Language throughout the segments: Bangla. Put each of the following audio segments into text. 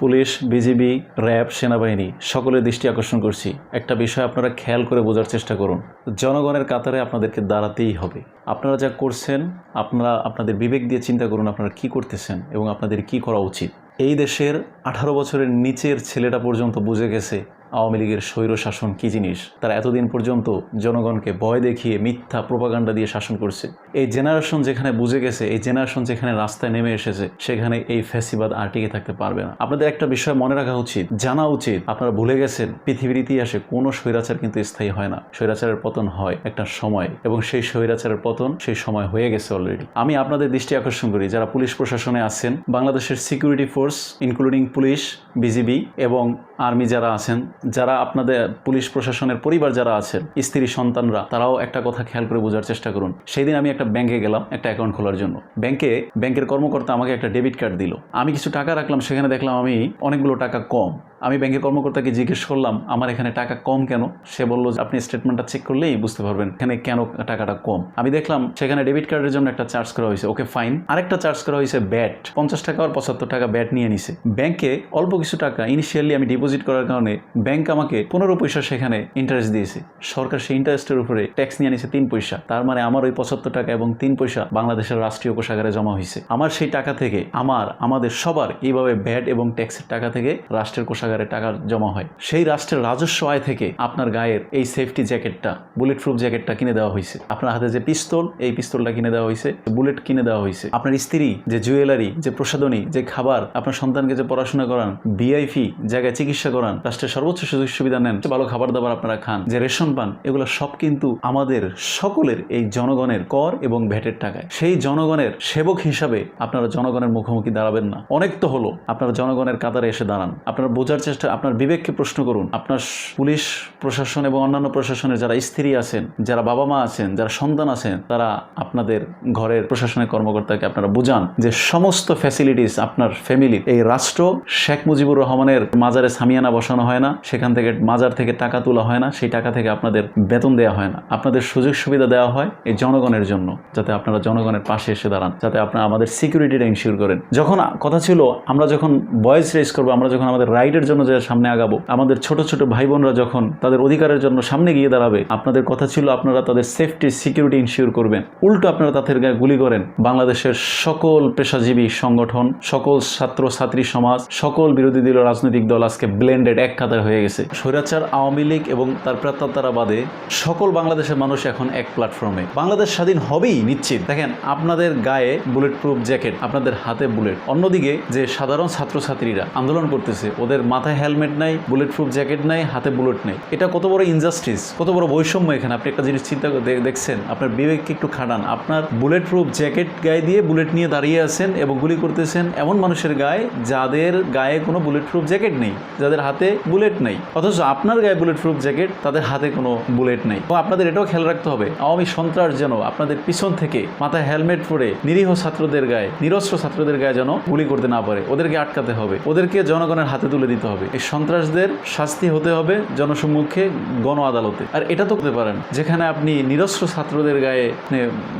পুলিশ, বিজিবি, র্যাব, সেনাবাহিনী, সকলের দৃষ্টি আকর্ষণ করছি। একটা বিষয় আপনারা খেয়াল করে বোঝার চেষ্টা করুন। জনগণের কাতারে আপনাদেরকে দাঁড়াতেই হবে। আপনারা যা করছেন, আপনারা আপনাদের বিবেক দিয়ে চিন্তা করুন আপনারা কি করতেছেন এবং আপনাদের কি করা উচিত। এই দেশের আঠারো বছরের নিচের ছেলেটা পর্যন্ত বুঝে গেছে আওয়ামী লীগের স্বৈর শাসন কী জিনিস? তারা এতদিন পর্যন্ত জনগণকে ভয় দেখিয়ে মিথ্যা প্রোপাগান্ডা দিয়ে শাসন করছে। এই জেনারেশন যেখানে বুঝে গেছে, এই জেনারেশন যেখানে রাস্তায় নেমে এসেছে, সেখানে এই ফ্যাসিবাদ আর টিকে থাকতে পারবে না। আপনাদের একটা বিষয় মনে রাখা উচিত, জানা উচিত। আপনারা ভুলে গেছেন, পৃথিবীর ইতিহাসে কোনো স্বৈরাচার কিন্তু স্থায়ী হয় না। স্বৈরাচারের পতন হয় একটা সময়, এবং সেই স্বৈরাচারের পতন সেই সময় হয়ে গেছে অলরেডি আমি আপনাদের দৃষ্টি আকর্ষণ করি, যারা পুলিশ প্রশাসনে আছেন, বাংলাদেশের security force including police BGB এবং আর্মি যারা আছেন যারা আপনাদের পুলিশ প্রশাসনের পরিবার যারা আছেন স্ত্রী সন্তানরা, তারাও একটা কথা খেয়াল করে বোঝার চেষ্টা করুন। সেই দিন আমি একটা ব্যাংকে গেলাম, একটা অ্যাকাউন্ট খোলার জন্য। ব্যাংকে, ব্যাংকের কর্মকর্তা আমাকে একটা ডেবিট কার্ড দিল। আমি কিছু টাকা রাখলাম, সেখানে দেখলাম আমি অনেকগুলো টাকা কম। আমি ব্যাংকের কর্মকর্তাকে জিজ্ঞেস করলাম, আমার এখানে টাকা কম কেন? সে বলল আপনি স্টেটমেন্টটা চেক করলেই বুঝতে পারবেন এখানে কেন টাকাটা কম? আমি দেখলাম, সেখানে ডেবিট কার্ডের জন্য একটা চার্জ করা হয়েছে। ওকে ফাইন আরেকটা চার্জ করা হয়েছে ব্যাট পঞ্চাশ টাকা আর পঁচাত্তর টাকা ব্যাট নিয়ে নিছে। ব্যাংকে অল্প কিছু টাকা ইনিশিয়ালি আমি ডিপোজিট করার কারণে ব্যাংক আমাকে পনেরো পয়সা সেখানে ইন্টারেস্ট দিয়েছে। সরকার সেই ইন্টারেস্টের উপরে ট্যাক্স নিয়ে নিছে তিন পয়সা। তার মানে আমার ওই পঁচাত্তর টাকা এবং তিন পয়সা বাংলাদেশের রাষ্ট্রীয় কোষাগারে জমা হয়েছে। আমার সেই টাকা থেকে আমার, আমাদের সবার এইভাবে ব্যাট এবং ট্যাক্সের টাকা থেকে রাষ্ট্রের কোষাগারে টাকা জমা হয়। সেই রাষ্ট্রের রাজস্ব আয় থেকে আপনার গায়ের এই সেফটি জ্যাকেটটা বুলেট প্রুফ জ্যাকেটটা কিনে দেওয়া হয়েছে। আপনার হাতে যে পিস্তল এই পিস্তলটা কিনে দেওয়া হয়েছে। বুলেট কিনে দেওয়া হয়েছে। আপনার স্ত্রী, যে জুয়েলারি যে প্রসাধনী, যে খাবার, আপনার সন্তানকে যে পড়াশোনা করান বিআইপি জায়গায় চিকিৎসা করান, রাষ্ট্রের সর্বোচ্চ সুযোগ সুবিধা নেন ভালো খাবার দাবার আপনারা খান, যে রেশন পান, এগুলো সব কিন্তু আমাদের সকলের এই জনগণের কর এবং ভ্যাটের টাকায়। সেই জনগণের সেবক হিসাবে আপনারা জনগণের মুখোমুখি দাঁড়াবেন না। অনেক তো হলো, আপনারা জনগণের কাতারে এসে দাঁড়ান। আপনারা বোঝার চেষ্টা, আপনার বিবেককে প্রশ্ন করুন। আপনার পুলিশ প্রশাসন এবং অন্যান্য প্রশাসনের যারা স্ত্রী আছেন, যারা বাবা মা আছেন, যারা সন্তান আছেন, তারা আপনাদের ঘরের প্রশাসনের কর্মকর্তাকে আপনারা বুঝান যে সমস্ত ফ্যাসিলিটিস আপনার ফ্যামিলি এই রাষ্ট্র শেখ মুজিবুর রহমানের মাজারে সামিয়ানা বসানো হয় না সেখান থেকে মাজার থেকে টাকা তোলা হয় না, সেই টাকা থেকে আপনাদের বেতন দেওয়া হয় না। আপনাদের সুযোগ সুবিধা দেওয়া হয় এই জনগণের জন্য, যাতে আপনারা জনগণের পাশে এসে দাঁড়ান, যাতে আপনারা আমাদের সিকিউরিটিটা ইনশিওর করেন। যখন, কথা ছিল, আমরা যখন ভয়েস রেজ করব, আমরা যখন আমাদের রাইটের জন্য যে সামনে আগাবো, আমাদের ছোট ছোট ভাই বোনরা যখন তাদের অধিকারের জন্য সামনে গিয়ে দাঁড়াবে, আপনাদের কথা ছিল, আপনারা তাদের সেফটি সিকিউরিটি ইনশিওর করবেন। উল্টো আপনারা তাদের গায়ে গুলি করেন। বাংলাদেশের সকল পেশাজীবী সংগঠন, সকল ছাত্র ছাত্রী সমাজ, সকল বিরোধী দলীয় রাজনৈতিক দল আজকে ব্লেন্ডেড এক কাতার হয়ে গেছে। স্বৈরাচার, আওয়ামী লীগ এবং তার প্রাত্তারা বাদে সকল বাংলাদেশের মানুষ এখন এক প্ল্যাটফর্মে বাংলাদেশ স্বাধীন হবেই নিশ্চিত। দেখেন, আপনাদের গায়ে বুলেট প্রুফ জ্যাকেট আপনাদের হাতে বুলেট অন্যদিকে যে সাধারণ ছাত্রছাত্রীরা আন্দোলন করতেছে, ওদের মাথায় হেলমেট নাই বুলেট প্রুফ জ্যাকেট নাই, হাতে বুলেট নেই। এটা কত বড় ইনজাস্টিস কত বড় বৈষম্য এখানে। আপনি একটা জিনিস চিন্তা দেখছেন, আপনার বিবেককে একটু খাটান। আপনার বুলেট প্রুফ জ্যাকেট গায়ে দিয়ে বুলেট নিয়ে দাঁড়িয়ে আছেন এবং গুলি করতেছেন এমন মানুষের গায়ে যাদের গায়ে কোনো বুলেট প্রুফ জ্যাকেট নেই, যাদের হাতে বুলেট নেই। অথচ আপনার গায়ে বুলেট প্রুফ জ্যাকেট তাদের হাতে কোনো বুলেট নেই। এবং আপনাদের এটাও খেয়াল রাখতে হবে, আওয়ামী সন্ত্রাস যেন আপনাদের পিছন থেকে মাথায় হেলমেট পরে নিরীহ ছাত্রদের গায়ে, নিরস্ত্র ছাত্রদের গায়ে যেন গুলি করতে না পারে। ওদেরকে আটকাতে হবে, ওদেরকে জনগণের হাতে তুলে দিতে হবে। এই সন্ত্রাসদের শাস্তি হতে হবে জনসম্মুখে গণ আদালতে আর এটা তো করতে পারেন, যেখানে আপনি নিরস্ত্র ছাত্রদের গায়ে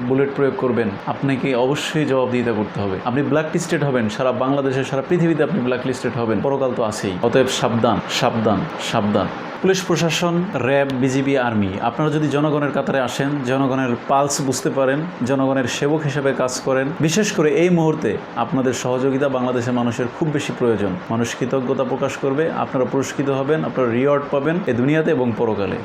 বুলেট প্রয়োগ করবেন। আপনাকে অবশ্যই জবাবদিহিতা করতে হবে। আপনি ব্ল্যাক লিস্টেড হবেন, সারা বাংলাদেশে সারা পৃথিবীতে আপনি ব্ল্যাক লিস্টেড হবেন। পরকাল তো আছেই, অতএব সাবধান সাবধান। সাবধান সাবধান। পুলিশ প্রশাসন, র্যাব, বিজিবি, আর্মি, আপনারা যদি জনগণের কাতারে আসেন, জনগণের পালস বুঝতে পারেন, জনগণের সেবক হিসেবে কাজ করেন। বিশেষ করে এই মুহূর্তে আপনাদের সহযোগিতা বাংলাদেশের মানুষের খুব বেশি প্রয়োজন। মানুষ কৃতজ্ঞতা প্রকাশ করবে, আপনারা পুরস্কৃত হবেন, আপনারা রিওয়ার্ড পাবেন এ দুনিয়াতে এবং পরকালে।